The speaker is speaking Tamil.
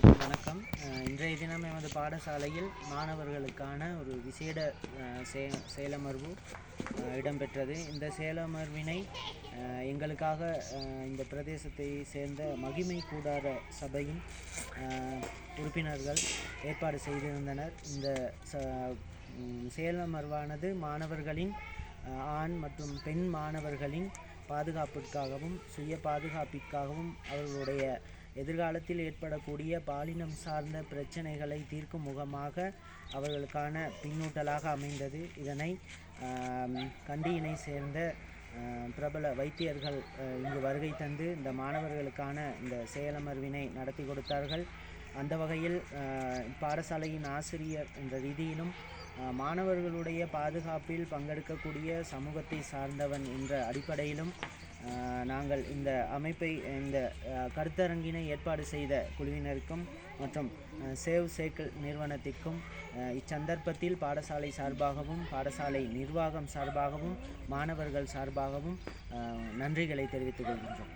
எல்லோருக்கும் வணக்கம் இன்றைய தினம் எமது பாடசாலையில் மாணவர்களுக்கான ஒரு விசேட சே செயலமர்வு இடம்பெற்றது. இந்த செயலமர்வினை எங்களுக்காக இந்த பிரதேசத்தை சேர்ந்த மகிமை கூடார சபையின் உறுப்பினர்கள் ஏற்பாடு செய்திருந்தனர். இந்த ச செயலமர்வானது மாணவர்களின் ஆண் மற்றும் பெண் மாணவர்களின் பாதுகாப்பிற்காகவும் சுய பாதுகாப்பிற்காகவும் அவர்களுடைய எதிர்காலத்தில் ஏற்படக்கூடிய பாலினம் சார்ந்த பிரச்சனைகளை தீர்க்கும் முகமாக அவர்களுக்கான பின்னூட்டலாக அமைந்தது. இதனை கண்டியினை சேர்ந்த பிரபல வைத்தியர்கள் இங்கு வருகை தந்து இந்த மாணவர்களுக்கான இந்த செயலமர்வினை நடத்தி கொடுத்தார்கள். அந்த வகையில் பாடசாலையின் ஆசிரியர் என்ற ரீதியிலும் மாணவர்களுடைய பாதுகாப்பில் பங்கெடுக்கக்கூடிய சமூகத்தை சார்ந்தவன் என்ற அடிப்படையிலும் நாங்கள் இந்த அமைப்பை இந்த கருத்தரங்கினை ஏற்பாடு செய்த குழுவினருக்கும் மற்றும் சேவ் சேக்கிள் நிறுவனத்திற்கும் இச்சந்தர்ப்பத்தில் பாடசாலை சார்பாகவும் பாடசாலை நிர்வாகம் சார்பாகவும் மாணவர்கள் சார்பாகவும் நன்றிகளை தெரிவித்துக் கொள்கின்றோம்.